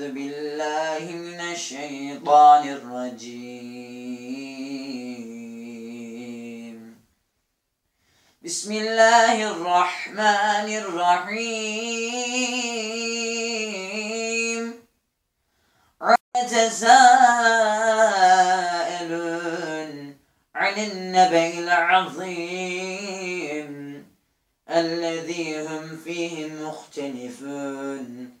أعوذ بالله من الشيطان الرجيم. بسم الله الرحمن الرحيم. يتساءلون عن النبأ العظيم الذي هم فيه مختلفون.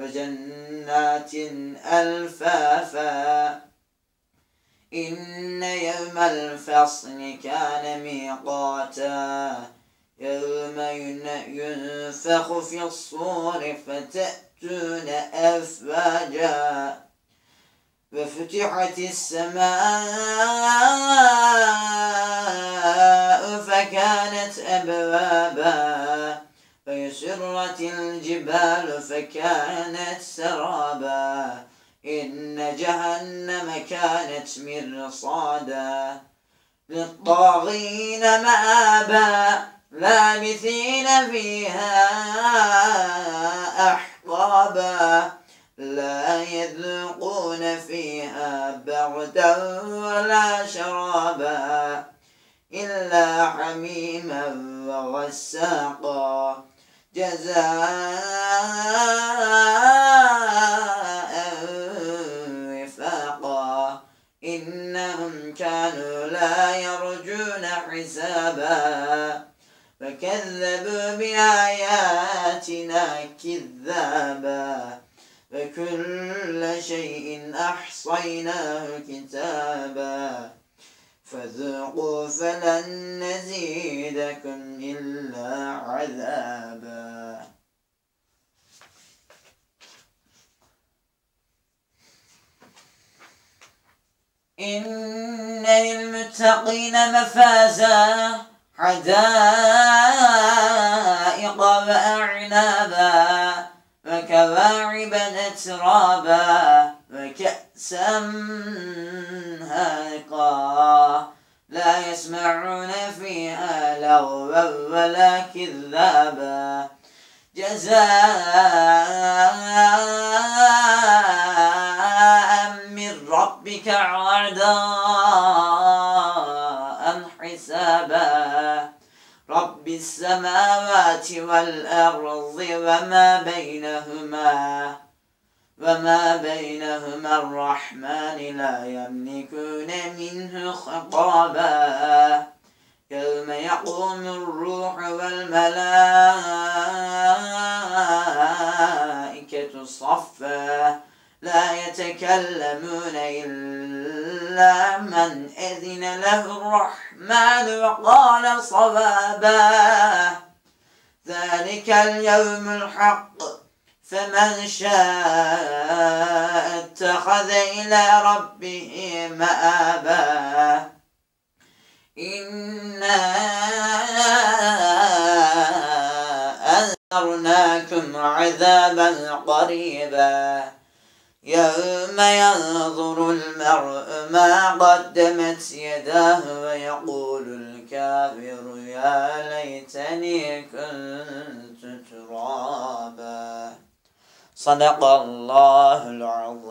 وجنات ألفافا. إن يوم الفصل كان ميقاتا. يوم ين- ينفخ في الصور فتأتون أفواجا. وفتحت السماء الجبال فكانت سرابا. إن جهنم كانت مرصادا. للطاغين مآبا لابثين فيها أحقابا. لا يذوقون فيها بردا ولا شرابا إلا حميما وغساقا. جزاء وفاقا. إنهم كانوا لا يرجون حسابا. فكذبوا بآياتنا كذابا. وكل شيء أحصيناه كتابا. فذوقوا فلن نزيدكم إلا عذابا. إن للمتقين مفازا حدائق وأعنابا وكواعب أترابا وكأسا هاقا لا يسمعون فيها لغوا ولا كذابا جزاء السماوات والأرض وما بينهما وما بينهما الرحمن لا يملكون منه خطابا. يوم يقوم الروح والملائكة صفا لا يتكلمون من أذن له الرحمن وقال صوابا ذلك اليوم الحق فمن شاء اتخذ إلى ربه مآبا إنا أنذرناكم عذابا قريبا يوم ينظر المرء ما قدمت يداه ويقول الكافر يا ليتني كنت ترابا. صدق الله العظيم.